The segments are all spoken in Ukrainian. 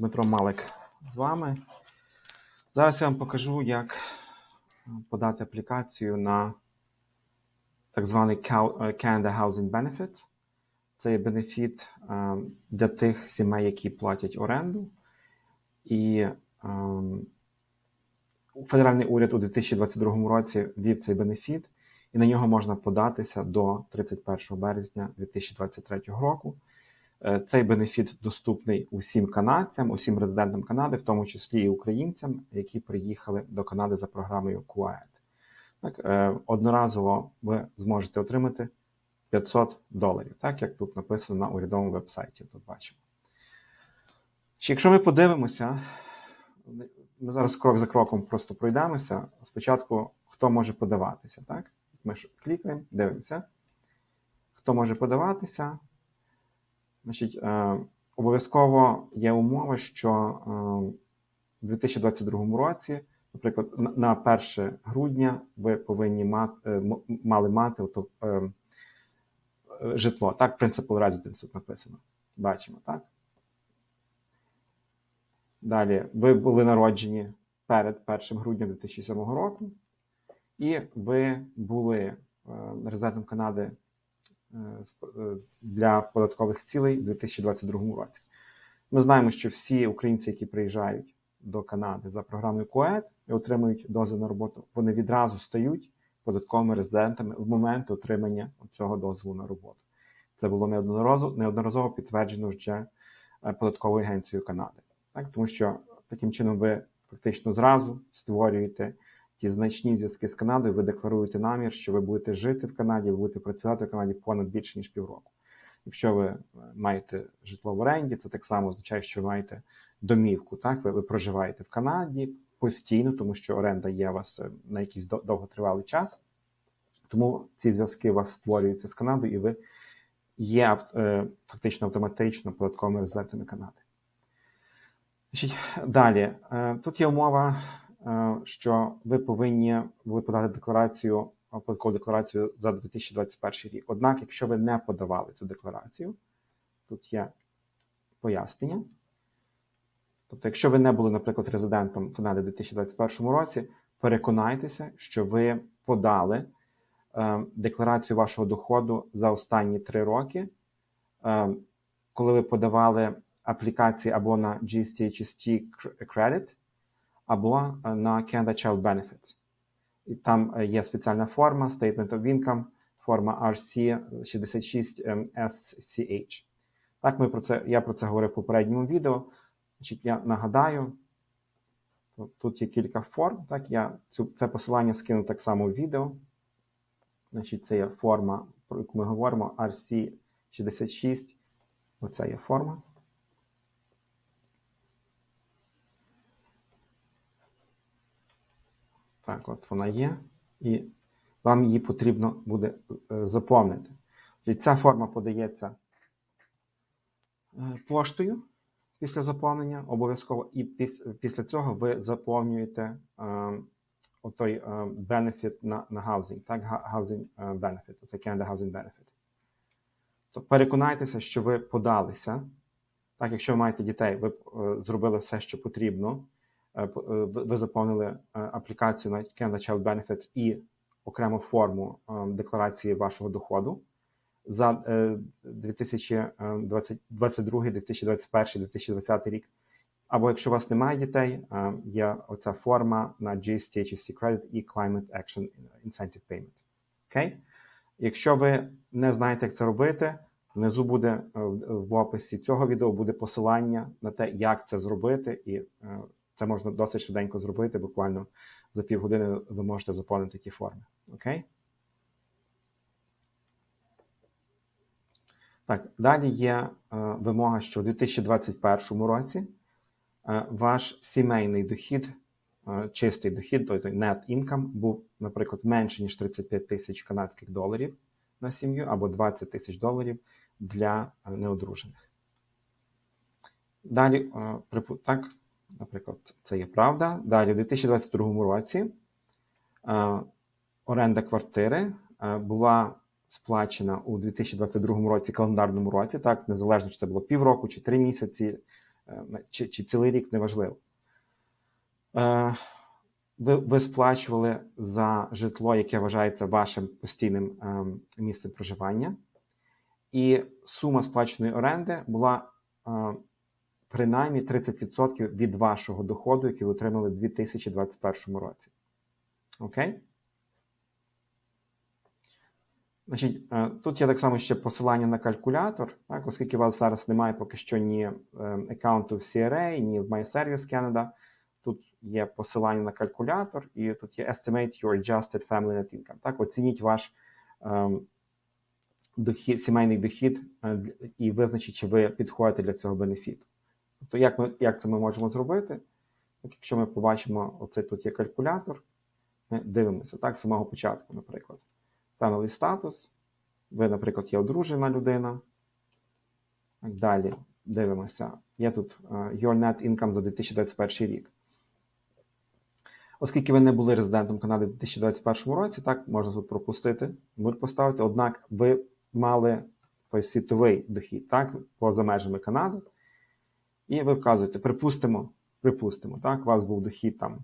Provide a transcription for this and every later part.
Дмитро Малик з вами. Зараз я вам покажу, як подати аплікацію на так званий е, Canada Housing Benefit. Це є бенефіт е, для тих сімей, які платять оренду. І ем, федеральний уряд у 2022 році ввів цей бенефіт, і на нього можна податися до 31 березня 2023 року. Е, Цей бенефіт доступний усім канадцям, усім резидентам Канади, в тому числі і українцям, які приїхали до Канади за програмою QAED. Так, е, одноразово ви зможете отримати 500 доларів, так як тут написано на урядовому вебсайті. Тут бачимо. Чи Якщо ми подивимося, ми зараз крок за кроком просто пройдемося. Спочатку, хто може подаватися, так? Ми ж клікаємо, дивимося. Хто може подаватися? Значить, е, обов'язково є умова, що е, в 2022 році, наприклад, на- на 1 грудня ви повинні мати, е, мали мати ото, житло. Так, Principal Residence тут написано. Бачимо, так? Далі, ви були народжені перед 1 грудня 2007 року, і ви були резидентом Канади для податкових цілей у 2022 році. Ми знаємо, що всі українці, які приїжджають до Канади за програмою КОЕД і отримують дозвіл на роботу, вони відразу стають податковими резидентами в момент отримання цього дозволу на роботу. Це було неодноразово, неодноразово підтверджено вже е, податковою агенцією Канади. Так? Тому що таким чином ви фактично зразу створюєте ті значні зв'язки з Канадою, ви декларуєте намір, що ви будете жити в Канаді, ви будете працювати в Канаді понад більше ніж півроку. Якщо ви е, маєте житло в оренді, це так само означає, що ви маєте домівку. Так, ви, ви проживаєте в Канаді постійно, тому що оренда є у вас е, на якийсь довготривалий час. Тому ці зв'язки у вас створюються з Канадою, і ви є е, фактично автоматично податковими резидентами Канади. Далі, тут є умова, що ви повинні були подати декларацію, е, податкову декларацію за 2021 рік. Однак, якщо ви не подавали цю декларацію, тут є пояснення. Тобто, якщо ви не були, наприклад, резидентом Канади у 2021 році, переконайтеся, що ви подали е, декларацію вашого доходу за останні три роки, е, коли ви подавали аплікації або на GST-HST Credit, або е, на Canada Child Benefits. І там е, є спеціальна форма Statement of Income, форма RC66SCH. Так, ми про це, я про це говорив в попередньому відео. Значить, я нагадаю, тут є кілька форм. Так, я цю, це посилання скину так само в відео. Значить, це є форма, про яку ми говоримо, RC66. Оце є форма. Так, от вона є, і вам її потрібно буде е, заповнити. І ця форма подається е, поштою після заповнення обов'язково, і піс- після цього ви заповнюєте е, е, benefit на, на housing, так, housing benefit, це Canada Housing Benefit. То переконайтеся, що ви подалися. Так, якщо ви маєте дітей, ви зробили все, що потрібно. Е, е, ви заповнили е, аплікацію на Canada Child Benefits і окрему форму декларації вашого доходу за е, 2022, 2021, 2020 рік. Або якщо у вас немає дітей, є оця форма на GST, HSC Credit і Climate Action Incentive Payment. Окей? Якщо ви не знаєте, як це робити, внизу буде в описі цього відео буде посилання на те, як це зробити, і це можна досить швиденько зробити. Буквально за півгодини ви можете заповнити ті форми. Окей? Так, далі є е, вимога, що у 2021 році е, ваш сімейний дохід, е, чистий дохід, тобто net income, був, наприклад, менше, ніж 35 тисяч канадських доларів на сім'ю або 20 тисяч доларів для неодружених. Далі, так, наприклад, це є правда. Далі, у 2022 році е, оренда квартири е, була сплачена у 2022 році, календарному році, так, незалежно чи це було півроку чи три місяці, е, чи, чи цілий рік, неважливо. Е, ви, ви сплачували за житло, яке вважається вашим постійним ем, місцем проживання, і сума сплаченої оренди була е, принаймні 30% від вашого доходу, який ви отримали в 2021 році. Окей? Значить, е, тут є так само ще посилання на калькулятор, так, оскільки у вас зараз немає поки що ні е, аккаунту в CRA, ні в MyService Canada. Тут є посилання на калькулятор, і тут є Estimate your adjusted family net income. Так, оцініть ваш ем, дохід, сімейний дохід е, і визначіть, чи ви підходите для цього бенефіту. Тобто, як, ми, як це ми можемо зробити? Так, якщо ми побачимо, оце тут є калькулятор, ми дивимося так, з самого початку, наприклад. Family статус. Ви, наприклад, є одружена людина. Так, Далі дивимося. Є тут е, Your Net Income за 2021 рік. Оскільки ви не були резидентом Канади в 2021 році, так, можна тут пропустити, нуль поставити, однак ви мали той світовий дохід, так, поза межами Канади. І ви вказуєте, припустимо, припустимо, так, у вас був дохід там,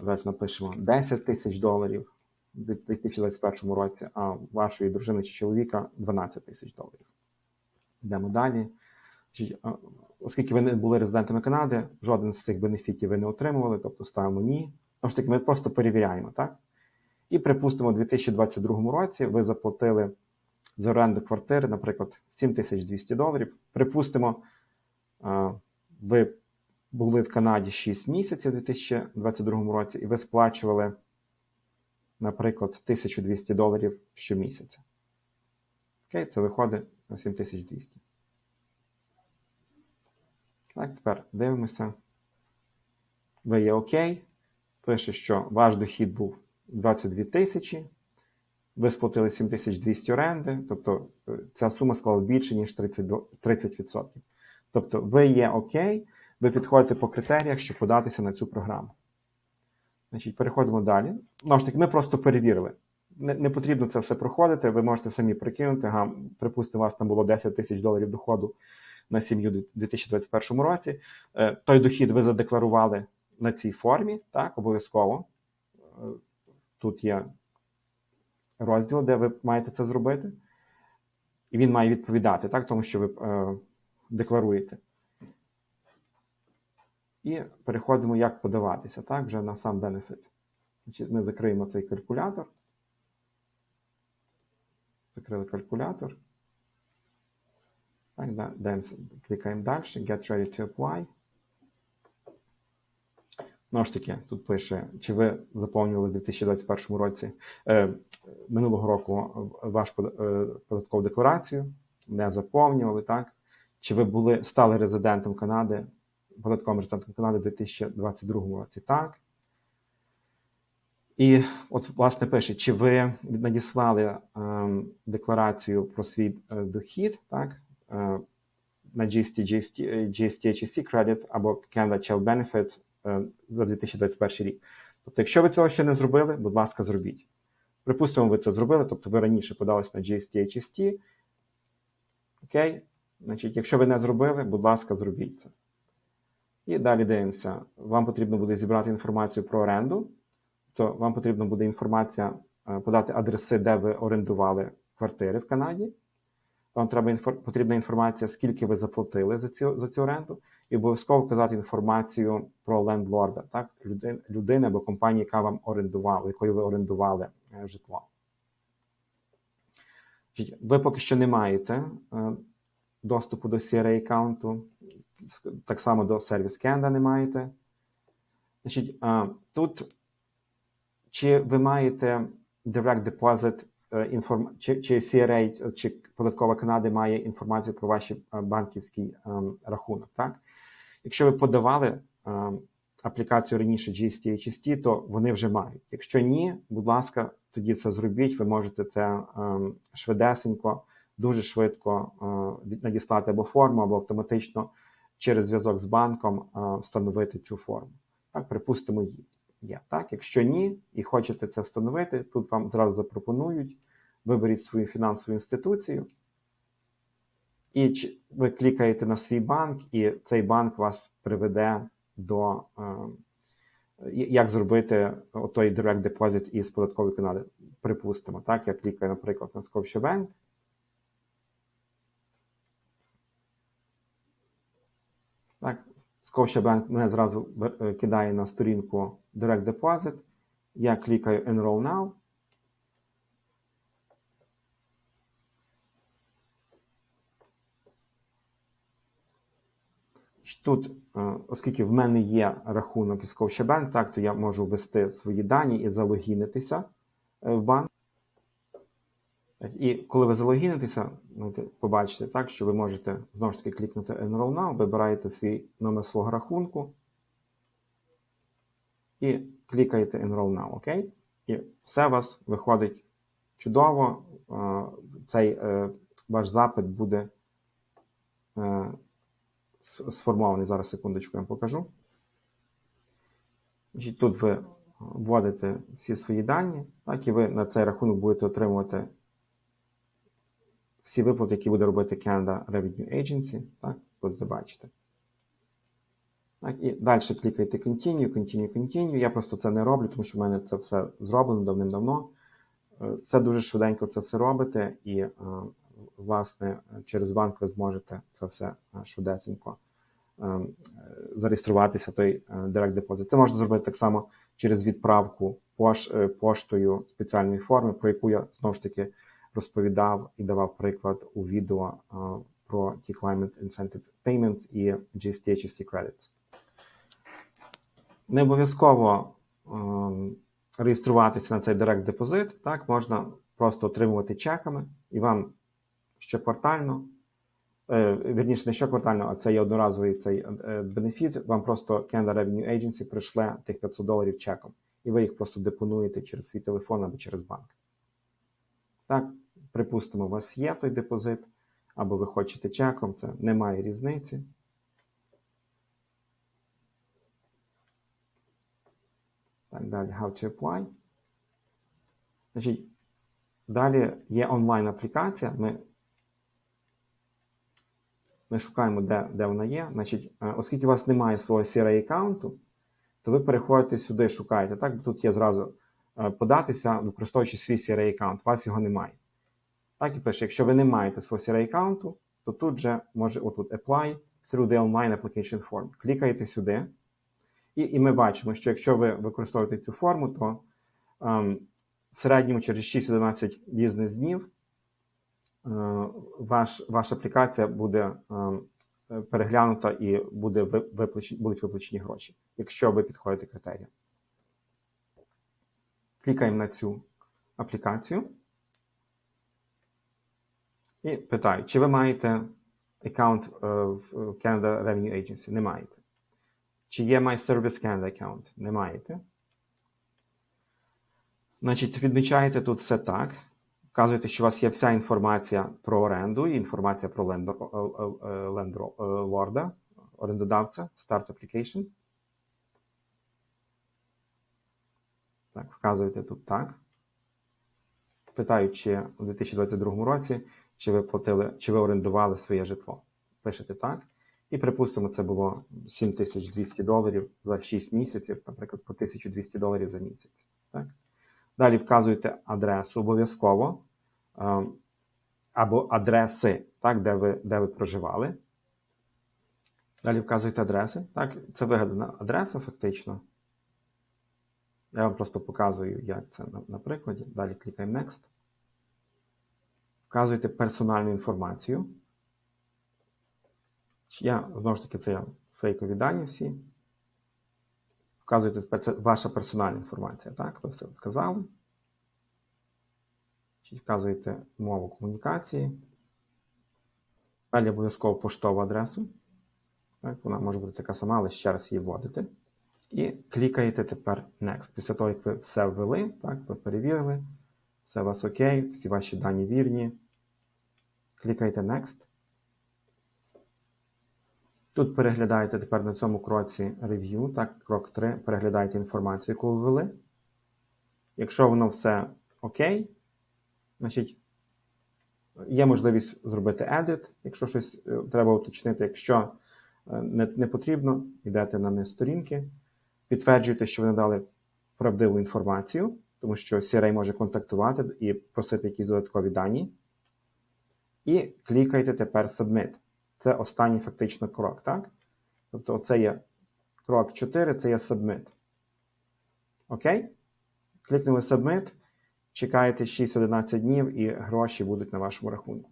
зараз напишемо 10 тисяч доларів в 2021 році, а вашої дружини чи чоловіка 12 тисяч доларів. Йдемо далі. Оскільки ви не були резидентами Канади, жоден з цих бенефітів ви не отримували, тобто ставимо ні. Тому ж таки, ми просто перевіряємо, так? І припустимо, у 2022 році ви заплатили за оренду квартири, наприклад, 7200 доларів. Припустимо, ви були в Канаді 6 місяців у 2022 році, і ви сплачували, наприклад, 1200 доларів щомісяця. Окей, це виходить на 7200. Так, тепер дивимося. Ви є окей. Пише, що ваш дохід був 22 тисячі. Ви сплатили 7200 оренди, тобто е, ця сума склала більше, ніж 30%. Тобто ви є окей, ви підходите по критеріях, щоб податися на цю програму. Значить, переходимо далі. Знову ж таки, ми просто перевірили. Не, не потрібно це все проходити, ви можете самі прикинути. Ага, припустимо, у вас там було 10 тисяч доларів доходу на сім'ю у 2021 році. Е, Той дохід ви задекларували на цій формі, так, обов'язково. Е, Тут є розділ, де ви маєте це зробити. І він має відповідати, так, тому що ви е, декларуєте. І переходимо, як подаватися, так, вже на сам бенефіт. Значить, ми закриємо цей калькулятор. Закрили калькулятор. Так, да, клікаємо далі. Get ready to apply. Знову ж таки, тут пише, чи ви заповнювали в 2021 році е, минулого року ваш е, податкову декларацію, не заповнювали, так? Чи ви були стали резидентом Канади, податковим резидентом Канади в 2022 році? Так. І от, власне, пише, чи ви надіслали ем, декларацію про свій е, дохід, так? Е, на GST, е, HST Credit або Canada Child Benefits за 2021 рік. Тобто, якщо ви цього ще не зробили, будь ласка, зробіть. Припустимо, ви це зробили, тобто ви раніше подалися на GST HST. Окей? Значить, якщо ви не зробили, будь ласка, зробіть це. І далі дивимося. Вам потрібно буде зібрати інформацію про оренду. То вам потрібна буде інформація, е, подати адреси, де ви орендували квартири в Канаді. Вам треба потрібна інформація, скільки ви заплатили за цю, за цю оренду, і обов'язково вказати інформацію про лендлорда, так? Людин, людини або компанії, яка вам орендувала, якою ви орендували е, житло. Ви поки що не маєте е, доступу до CRA аккаунту, так само до Service Canada не маєте. Значить, е, тут чи ви маєте direct deposit е, чи, чи CRA, чи податкова Канади має інформацію про ваш банківський ем, рахунок, так? Якщо ви подавали аплікацію раніше GST HST, то вони вже мають. Якщо ні, будь ласка, тоді це зробіть. Ви можете це швидесенько, дуже швидко е, надіслати або форму, або автоматично через зв'язок з банком е, встановити цю форму. Так, припустимо, є. є. Так, якщо ні, і хочете це встановити, тут вам зразу запропонують. Виберіть свою фінансову інституцію. І ви клікаєте на свій банк, і цей банк вас приведе до е, як зробити той direct deposit із податкової Канади. Припустимо, так, я клікаю, наприклад, на Scotiabank. Так, Scotiabank мене зразу е, кидає на сторінку Direct Deposit. Я клікаю Enroll Now. Тут, е, оскільки в мене є рахунок із Scotiabank, так, то я можу ввести свої дані і залогінитися е, в банк. І коли ви залогінитеся, побачите так, що ви можете знову ж таки клікнути Enroll Now, вибираєте свій номер свого рахунку і клікаєте Enroll Now, окей? І все у вас виходить чудово. Е, Цей е, ваш запит буде е, сформований. Зараз секундочку я вам покажу. Тут ви вводите всі свої дані, так, і ви на цей рахунок будете отримувати всі виплати, які буде робити Canada Revenue Agency. Так, тут забачите. Так, і далі клікайте Continue, Continue, Continue. Я просто це не роблю, тому що в мене це все зроблено давним-давно. Е, Це дуже швиденько це все робите, і, е, власне, через банк ви зможете це все е, швидесенько зареєструватися той Direct Deposit. Це можна зробити так само через відправку пош, поштою спеціальної форми, про яку я знову ж таки розповідав і давав приклад у відео е, про ті Climate Incentive Payments і GST HST Credits. Не обов'язково ем, реєструватися на цей Deposit, так, можна просто отримувати чеками, і вам щоквартально, е, вірніше, не щоквартально, а це є одноразовий цей е, бенефіт, вам просто Canada Revenue Agency прийшле тих 500 доларів чеком, і ви їх просто депонуєте через свій телефон або через банк. Так, припустимо, у вас є той депозит, або ви хочете чеком, це немає різниці. Так, далі How to apply. Значить, далі є онлайн-аплікація. Ми, ми шукаємо, де, де вона є. Значить, е, оскільки у вас немає свого CRA аккаунту, то ви переходите сюди, шукаєте. Так, тут є зразу е, податися, використовуючи свій CRA аккаунт. У вас його немає. Так і пише, якщо ви не маєте свого CRA аккаунту, то тут же може отут Apply through the online application form. Клікаєте сюди. І, і ми бачимо, що якщо ви використовуєте цю форму, то ем, в середньому через 6-11 бізнес днів е, ваш, ваша аплікація буде е, переглянута і буде виплачені, будуть виплачені гроші, якщо ви підходите критеріям. Клікаємо на цю аплікацію і питаю, чи ви маєте аккаунт е, в Canada Revenue Agency? Не маєте. Чи є My Service Canada аккаунт? Не маєте. Значить, відмічаєте тут все так. Вказуєте, що у вас є вся інформація про оренду і інформація про лендо- е, е, орендодавця, Start Application. Так, вказуєте тут так. Питають, чи у 2022 році, чи ви платили, чи ви орендували своє житло. Пишете так. І припустимо, це було 7200 доларів за 6 місяців, наприклад, по 1200 доларів за місяць. Так? Далі вказуєте адресу обов'язково, е, або адреси, так, де, ви, де ви проживали. Далі вказуєте адреси. Так, це вигадана адреса, фактично. Я вам просто показую, як це на, на прикладі. Далі клікаємо Next. Вказуєте персональну інформацію. Я, знову ж таки, це фейкові дані всі. Вказуєте, це ваша персональна інформація, так? Ви все сказали. Чи Вказуєте мову комунікації. Далі обов'язково поштову адресу. Так, вона може бути така сама, але ще раз її вводите. І клікаєте тепер Next. Після того, як ви все ввели, так, ви перевірили, все у вас окей, всі ваші дані вірні. Клікаєте Next. Тут переглядаєте тепер на цьому кроці Review, так, крок 3, переглядаєте інформацію, яку ви ввели. Якщо воно все окей, значить Є можливість зробити edit, якщо щось е, треба уточнити. Якщо е, не, не потрібно, йдете на низ сторінки, підтверджуєте, що ви надали правдиву інформацію, тому що CRA може контактувати і просити якісь додаткові дані. І клікайте тепер Submit. Це останній фактично крок, так? Тобто, це є крок 4, це є Submit. Окей? Клікнули Submit, чекаєте 6-11 днів і гроші будуть на вашому рахунку.